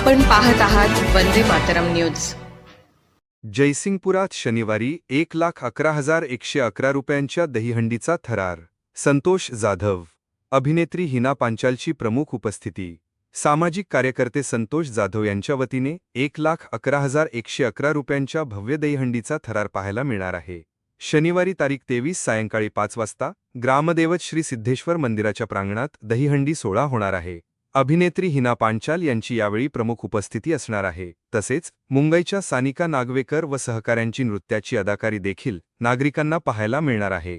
आपण पाहत आहात वंदे मातरम न्यूज. जयसिंगपुरात शनिवारी एक लाख अकरा हजार एकशे अकरा रुपयांच्या दहीहंडीचा थरार. संतोष जाधव. अभिनेत्री हिना पांचालची प्रमुख उपस्थिती. सामाजिक कार्यकर्ते संतोष जाधव यांच्या वतीने एक लाख अकरा हजार एकशे अकरा रुपयांच्या भव्य दहीहंडीचा थरार पाहायला मिळणार आहे. शनिवारी तारीख तेवीस सायंकाळी पाच वाजता ग्रामदेवत श्री सिद्धेश्वर मंदिराच्या प्रांगणात दहीहंडी सोहळा होणार आहे. अभिनेत्री हिना पांचाल यांची यावेळी प्रमुख उपस्थिती असणार आहे. तसेच मुंबईच्या सानिका नागवेकर व सहकाऱ्यांची नृत्याची अदाकारी देखील नागरिकांना पाहायला मिळणार आहे.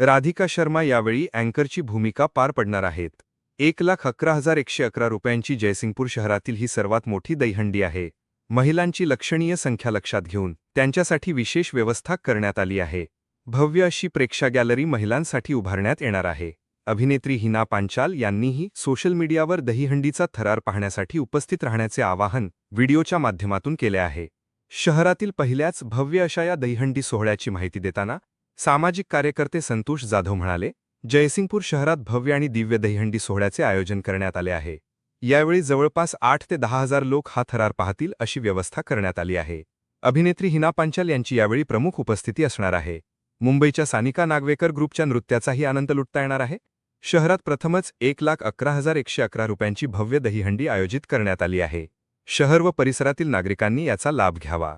राधिका शर्मा यावेळी अँकरची भूमिका पार पडणार आहेत. एक लाख अकरा हजार एकशे अकरा रुपयांची जयसिंगपूर शहरातील ही सर्वात मोठी दहीहंडी आहे. महिलांची लक्षणीय संख्या लक्षात घेऊन त्यांच्यासाठी विशेष व्यवस्था करण्यात आली आहे. भव्य अशी प्रेक्षा गॅलरी महिलांसाठी उभारण्यात येणार आहे. अभिनेत्री हिना पांचाल यांनीही सोशल मीडियावर दहीहंडीचा थरार पाहण्यासाठी उपस्थित राहण्याचे आवाहन व्हिडिओच्या माध्यमातून केले आहे. शहरातील पहिल्याच भव्य अशा या दहीहंडी सोहळ्याची माहिती देताना सामाजिक कार्यकर्ते संतोष जाधव म्हणाले जयसिंगपूर शहरात भव्य आणि दिव्य दहीहंडी सोहळ्याचे आयोजन करण्यात आले आहे. यावेळी जवळपास आठ ते दहा हजार लोक हा थरार पाहतील अशी व्यवस्था करण्यात आली आहे. अभिनेत्री हिना पांचाल यांची यावेळी प्रमुख उपस्थिती असणार आहे. मुंबईच्या सानिका नागवेकर ग्रुपच्या नृत्याचाही आनंद लुटता येणार आहे. शहरात प्रथमच एक लाख अकरा हजार एकशे अकरा रुपयांची भव्य दहीहंडी आयोजित करण्यात आली आहे. शहर व परिसरातील नागरिकांनी याचा लाभ घ्यावा.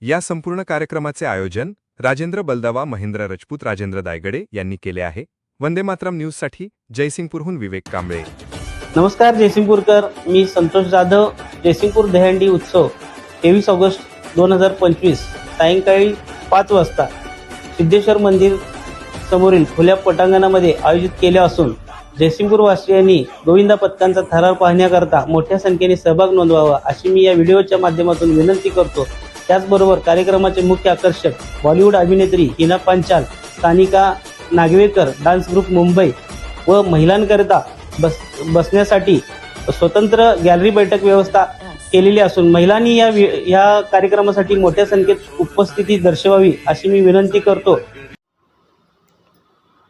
या संपूर्ण कार्यक्रमाचे आयोजन राजेंद्र बलदावा महेंद्र रजपूत राजेंद्र दायगडे यांनी केले आहे. वंदे मातरम न्यूजसाठी जयसिंगपूरहून विवेक कांबळे. नमस्कार जयसिंगपूरकर. मी संतोष जाधव. जयसिंगपूर दहंडी उत्सव तेवीस ऑगस्ट दोन हजार पंचवीस सायंकाळी पाच वाजता. सिद्धेश्वर मंदिर समोरील खुल्या पटांगणामध्ये आयोजित केले असून जयसिंगपूर वासियांनी गोविंदा पथकांचा थरार पाहण्याकरता मोठ्या संख्येने सहभाग नोंदवावा अशी मी या व्हिडिओच्या माध्यमातून विनंती करतो. त्याचबरोबर कार्यक्रमाचे मुख्य आकर्षक बॉलिवूड अभिनेत्री हिना पांचाल सानिका नागवेकर डान्स ग्रुप मुंबई व महिलांकरिता बस बसण्यासाठी स्वतंत्र गॅलरी बैठक व्यवस्था केलेली असून महिलांनी या वि- या कार्यक्रमासाठी मोठ्या संख्येत उपस्थिती दर्शवावी अशी मी विनंती करतो.